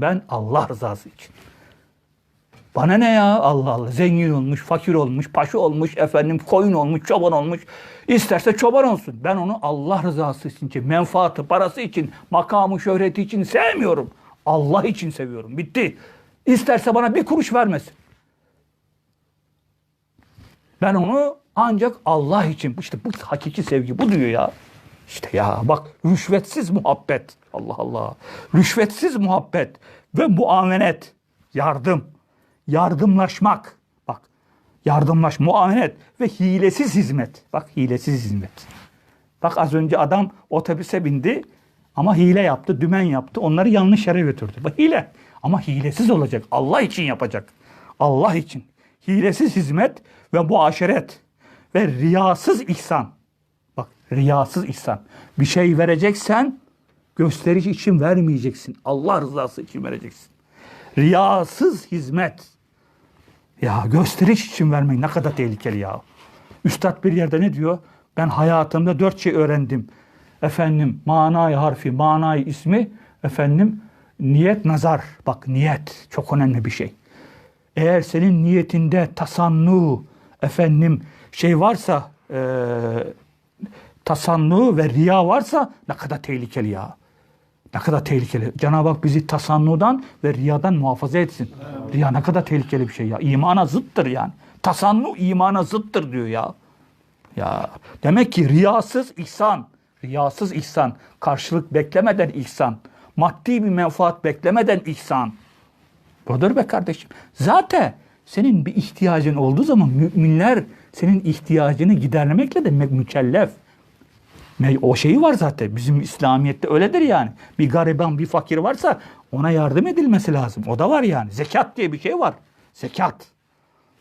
Ben Allah rızası için. Bana ne ya Allah Allah zengin olmuş, fakir olmuş, paşa olmuş, efendim koyun olmuş, çoban olmuş. İsterse çoban olsun. Ben onu Allah rızası için, menfaati, parası için, makamı, şöhreti için sevmiyorum. Allah için seviyorum. Bitti. İsterse bana bir kuruş vermesin. Ben onu ancak Allah için. İşte bu hakiki sevgi bu diyor ya. İşte ya bak rüşvetsiz muhabbet. Allah Allah. Rüşvetsiz muhabbet ve muavenet. Yardım. Yardımlaşmak. Bak yardımlaş, muavenet ve hilesiz hizmet. Bak hilesiz hizmet. Bak az önce adam otobüse bindi ama hile yaptı, dümen yaptı. Onları yanlış yere götürdü. Bak hile. Ama hilesiz olacak. Allah için yapacak. Allah için. Hilesiz hizmet ve muaşeret ve riyasız ihsan. Riyasız ihsan. Bir şey vereceksen gösteriş için vermeyeceksin. Allah rızası için vereceksin. Riyasız hizmet. Ya gösteriş için vermek ne kadar tehlikeli ya. Üstad bir yerde ne diyor? Ben hayatımda dört şey öğrendim. Efendim manayı harfi, manayı ismi, efendim niyet nazar. Bak niyet çok önemli bir şey. Eğer senin niyetinde tasannu, efendim şey varsa, e, tasannu ve riya varsa ne kadar tehlikeli ya. Ne kadar tehlikeli. Cenab-ı Hak bizi tasannudan ve riyadan muhafaza etsin. Riya ne kadar tehlikeli bir şey ya. İmana zıttır yani. Tasannu imana zıttır diyor ya. Ya demek ki riyasız ihsan, riyasız ihsan, karşılık beklemeden ihsan, maddi bir menfaat beklemeden ihsan. Budur be kardeşim. Zaten senin bir ihtiyacın olduğu zaman müminler senin ihtiyacını gidermekle de mükellef. O şeyi var zaten. Bizim İslamiyet'te öyledir yani. Bir gariban, bir fakir varsa ona yardım edilmesi lazım. O da var yani. Zekat diye bir şey var. Zekat.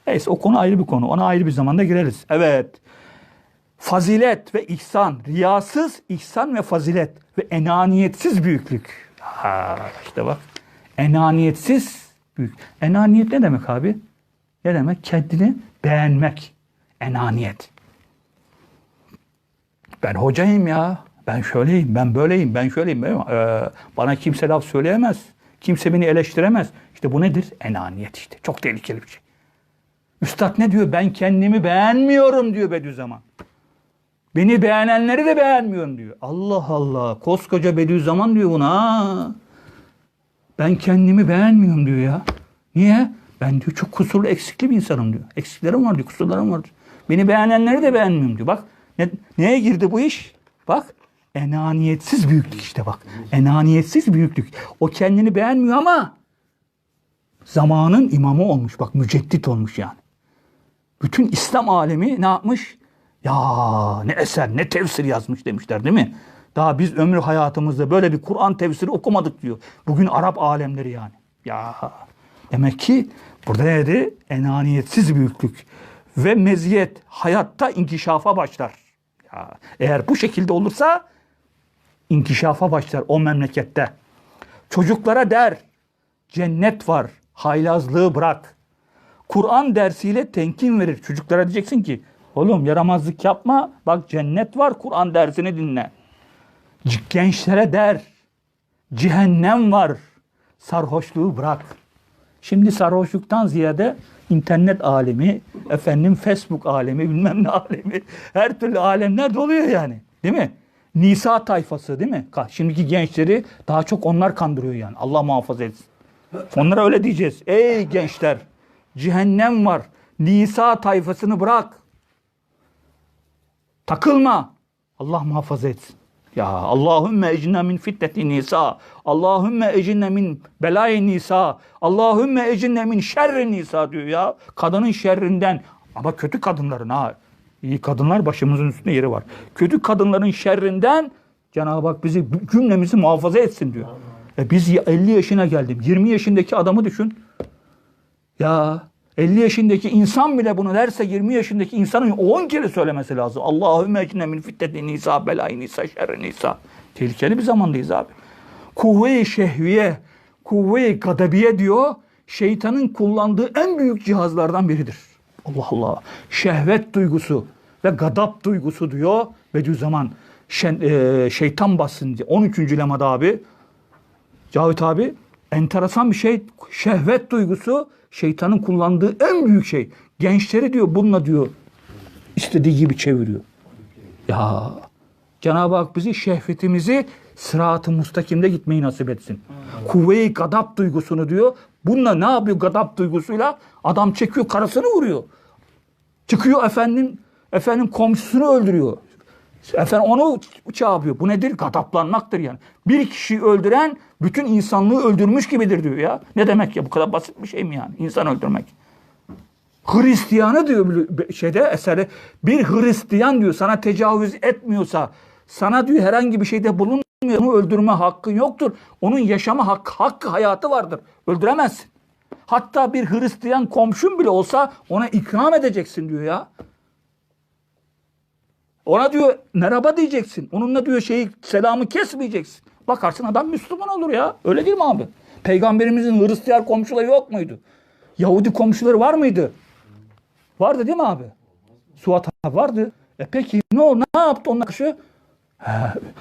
Neyse o konu ayrı bir konu. Ona ayrı bir zamanda gireriz. Evet. Fazilet ve ihsan. Riyasız ihsan ve fazilet. Ve enaniyetsiz büyüklük. Ha, işte bak. Enaniyetsiz büyük. Enaniyet ne demek abi? Ne demek? Kendini beğenmek. Enaniyet. Ben hocayım ya. Ben şöyleyim, ben böyleyim, ben şöyleyim. Ee, bana kimse laf söyleyemez. Kimse beni eleştiremez. İşte bu nedir? Enaniyet işte. Çok tehlikeli bir şey. Üstad ne diyor? Ben kendimi beğenmiyorum diyor Bediüzzaman. Beni beğenenleri de beğenmiyorum diyor. Allah Allah. Koskoca Bediüzzaman diyor buna. Ben kendimi beğenmiyorum diyor ya. Niye? Ben diyor çok kusurlu eksikli bir insanım diyor. Eksiklerim var diyor, kusurlarım var diyor. Beni beğenenleri de beğenmiyorum diyor. Bak ne, neye girdi bu iş? Bak enaniyetsiz büyüklük işte bak. Enaniyetsiz büyüklük. O kendini beğenmiyor ama zamanın imamı olmuş. Bak müceddit olmuş yani. Bütün İslam alemi ne yapmış? Ya ne eser ne tefsir yazmış demişler değil mi? Daha biz ömrü hayatımızda böyle bir Kur'an tefsiri okumadık diyor. Bugün Arap alemleri yani. Ya demek ki burada neydi? Enaniyetsiz büyüklük ve meziyet hayatta inkişafa başlar. Ya, eğer bu şekilde olursa inkişafa başlar o memlekette. Çocuklara der cennet var haylazlığı bırak. Kur'an dersiyle tenkin verir. Çocuklara diyeceksin ki oğlum yaramazlık yapma bak cennet var Kur'an dersini dinle. Gençlere der cehennem var sarhoşluğu bırak. Şimdi sarhoşluktan ziyade internet alemi, efendim Facebook alemi, bilmem ne alemi, her türlü alemler doluyor yani. Değil mi? Nisa tayfası değil mi? Şimdiki gençleri daha çok onlar kandırıyor yani. Allah muhafaza etsin. Onlara öyle diyeceğiz. Ey gençler, cehennem var. Nisa tayfasını bırak. Takılma. Allah muhafaza etsin. Ya Allahümme ecne min fitneti nisa. Allahümme ecne min belayı nisa. Allahümme ecne min şerri nisa diyor ya. Kadının şerrinden. Ama kötü kadınların ha. İyi kadınlar başımızın üstünde yeri var. Kötü kadınların şerrinden Cenab-ı Hak bizi cümlemizi muhafaza etsin diyor. E biz 50 yaşına geldim. 20 yaşındaki adamı düşün. Ya 50 yaşındaki insan bile bunu derse 20 yaşındaki insanın 10 kere söylemesi lazım. Allahümme ecne min fitneti nisa belayı nisa şerri nisa. Tehlikeli bir zamandayız abi. Kuvve-i şehviye, kuvve-i gadabiye diyor. Şeytanın kullandığı en büyük cihazlardan biridir. Allah Allah. Şehvet duygusu ve gadap duygusu diyor Bediüzzaman. Şen, e, şeytan bassın diye. 13. lemada abi Cavit abi enteresan bir şey şehvet duygusu şeytanın kullandığı en büyük şey. Gençleri diyor bununla diyor istediği gibi çeviriyor. Ya Cenab-ı Hak bizi şehvetimizi sırat-ı mustakimde gitmeyi nasip etsin. Kuvve-i gadap duygusunu diyor. Bununla ne yapıyor gadap duygusuyla? Adam çekiyor karısını vuruyor. Çıkıyor efendim efendim komşusunu öldürüyor. Efendim onu yapıyor. Bu nedir? Gadaplanmaktır yani. Bir kişiyi öldüren bütün insanlığı öldürmüş gibidir diyor ya. Ne demek ya? Bu kadar basit bir şey mi yani? İnsan öldürmek. Hristiyanı diyor şeyde eserde bir Hristiyan diyor sana tecavüz etmiyorsa sana diyor herhangi bir şeyde bulunmuyor onu öldürme hakkın yoktur. Onun yaşama hakkı, hakkı hayatı vardır. Öldüremezsin. Hatta bir Hristiyan komşun bile olsa ona ikram edeceksin diyor ya. Ona diyor merhaba diyeceksin. Onunla diyor şeyi selamı kesmeyeceksin. Bakarsın adam Müslüman olur ya. Öyle değil mi abi? Peygamberimizin Hristiyan komşuları yok muydu? Yahudi komşuları var mıydı? Vardı değil mi abi? Suat abi vardı. E peki ne oldu? Ne yaptı onunla karşı?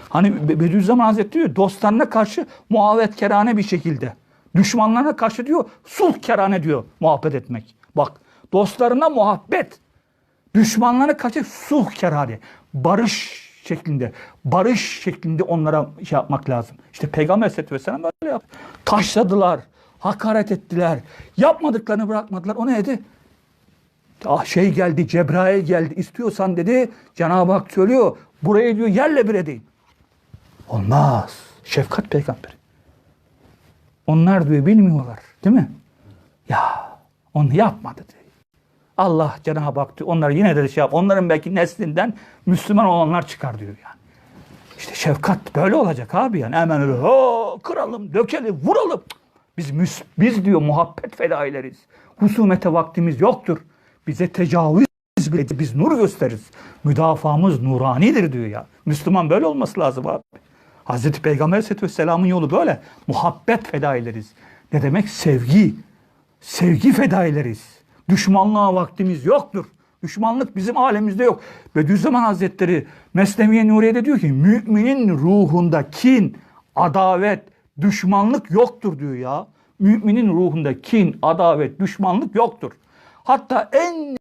Hani Be- Bediüzzaman Hazretleri diyor dostlarına karşı muhabbet kerane bir şekilde. Düşmanlarına karşı diyor sulh kerane diyor muhabbet etmek. Bak dostlarına muhabbet. Düşmanlarına karşı sulh kerane. Barış şeklinde. Barış şeklinde onlara şey yapmak lazım. İşte Peygamber Aleyhisselatü Vesselam böyle yaptı. Taşladılar. Hakaret ettiler. Yapmadıklarını bırakmadılar. O neydi? Ah şey geldi, Cebrail geldi. İstiyorsan dedi, Cenab-ı Hak söylüyor. Burayı diyor yerle bir edeyim. Olmaz. Şefkat peygamberi. Onlar diyor bilmiyorlar. Değil mi? Ya onu yapmadı diyor. Allah Cenab-ı Hak diyor. Onları yine de şey yap. Onların belki neslinden Müslüman olanlar çıkar diyor yani. İşte şefkat böyle olacak abi yani. Hemen öyle "Ho, kıralım, dökelim, vuralım. Biz müs- biz diyor muhabbet fedaileriz. Husumete vaktimiz yoktur. Bize tecavüz bile biz nur gösteririz. Müdafamız nuranidir diyor ya. Müslüman böyle olması lazım abi. Hazreti Peygamber Aleyhisselatü Vesselam'ın yolu böyle. Muhabbet fedaileriz. Ne demek? Sevgi. Sevgi fedaileriz. Düşmanlığa vaktimiz yoktur. Düşmanlık bizim alemimizde yok. Bediüzzaman Hazretleri Mesneviye Nuriye'de diyor ki müminin ruhunda kin, adavet, düşmanlık yoktur diyor ya. Müminin ruhunda kin, adavet, düşmanlık yoktur. Hatta en